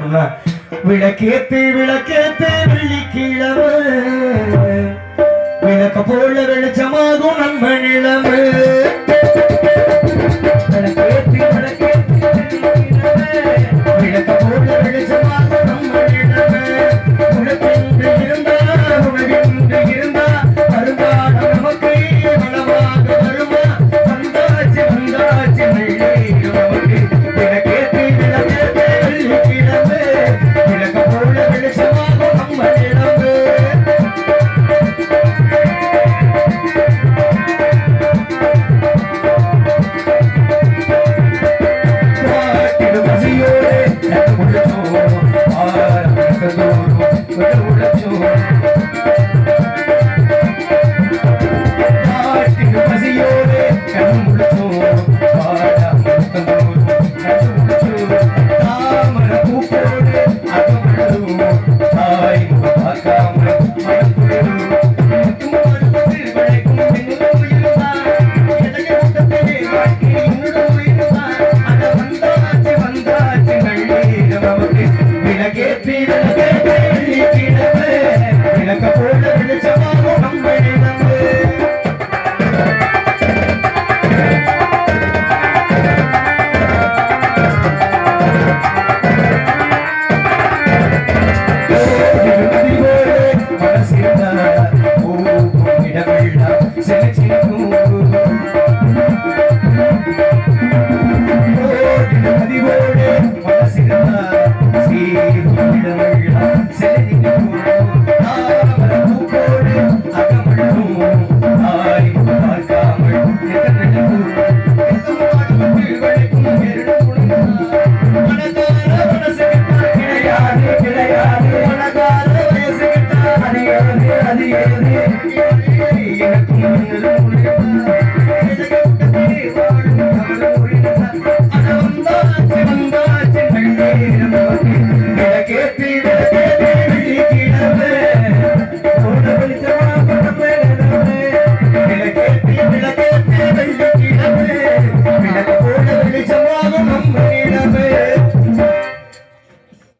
இருக்கும்ல? விளக்கேத்து விளக்கேத்து விழிக்கிழவு விளக்க போல வெளிச்சமாகும் நம்ம நிலவு Foi